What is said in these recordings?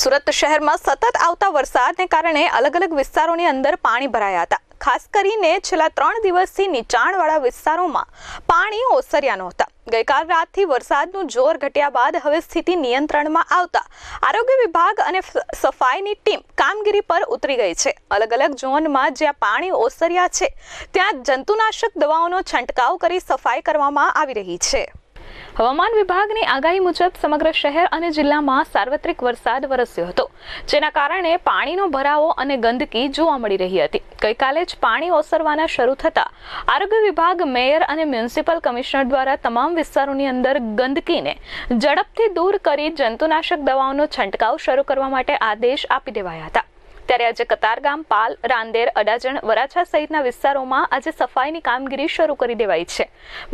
સુરત શહેરમાં સતત આવતા વરસાદને કારણે અલગ અલગ વિસ્તારોની અંદર પાણી ભરાયા હતા. ખાસ કરીને છેલ્લા ત્રણ દિવસથી નીચાણવાળા વિસ્તારોમાં પાણી ઓસર્યા નહોતા. ગઈકાલ રાતથી વરસાદનું જોર ઘટ્યા બાદ હવે સ્થિતિ નિયંત્રણમાં આવતા આરોગ્ય વિભાગ અને સફાઈની ટીમ કામગીરી પર ઉતરી ગઈ છે. અલગ અલગ ઝોનમાં જ્યાં પાણી ઓસર્યા છે, ત્યાં જંતુનાશક દવાઓનો છંટકાવ કરી સફાઈ કરવામાં આવી રહી છે. હવામાન વિભાગની આગાહી મુજબ સમગ્ર શહેર અને જિલ્લામાં સાર્વત્રિક વરસાદ વરસ્યો હતો, જેના કારણે પાણીનો ભરાવો અને ગંદકી જોવા મળી રહી હતી. ગઈકાલે જ પાણી ઓસરવાના શરૂ થતા આરોગ્ય વિભાગ, મેયર અને મ્યુનિસિપલ કમિશનર દ્વારા તમામ વિસ્તારોની અંદર ગંદકીને ઝડપથી દૂર કરી જંતુનાશક દવાઓનો છંટકાવ શરૂ કરવા માટે આદેશ આપી દેવાયા હતા. ત્યારે આજે કતારગામ પાલ, રાંદેર, અડાજણ, વરાછા સહિતના વિસ્તારોમાં આજે સફાઈની કામગીરી શરૂ કરી દેવાઈ છે.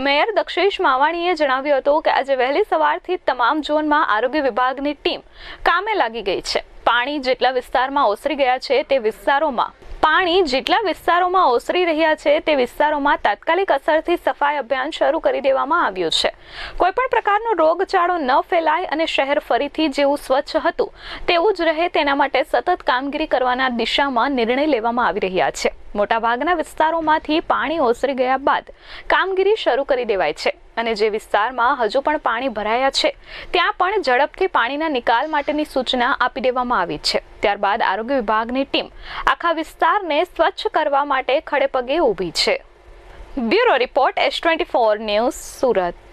મેયર દક્ષેશ માવાણીએ જણાવ્યું હતું કે આજે વહેલી સવારથી તમામ ઝોનમાં આરોગ્ય વિભાગની ટીમ કામે લાગી ગઈ છે. પાણી જેટલા વિસ્તારમાં ઓસરી ગયા છે, તે વિસ્તારોમાં પાણી જેટલા વિસ્તારોમાં ઓસરી રહ્યા છે, તે વિસ્તારોમાં તાત્કાલિક અસરથી સફાઈ અભિયાન શરૂ કરી દેવામાં આવ્યું છે. કોઈપણ પ્રકારનો રોગચાળો ન ફેલાય અને શહેર ફરીથી જેવું સ્વચ્છ હતું, તેવું જ રહે તેના માટે સતત કામગીરી કરવાના દિશામાં નિર્ણય લેવામાં આવી રહ્યા છે. મોટાભાગના વિસ્તારોમાંથી પાણી ઓસરી ગયા બાદ કામગીરી શરૂ કરી દેવાય છે. અને જે વિસ્તારમાં હજુ પણ પાણી ભરાયા છે, ત્યાં પણ ઝડપથી પાણીના નિકાલ માટેની સૂચના આપી દેવામાં આવી છે. ત્યારબાદ આરોગ્ય વિભાગની ટીમ આખા વિસ્તારને સ્વચ્છ કરવા માટે ખડેપગે ઊભી છે. Bureau report S twenty four news Surat.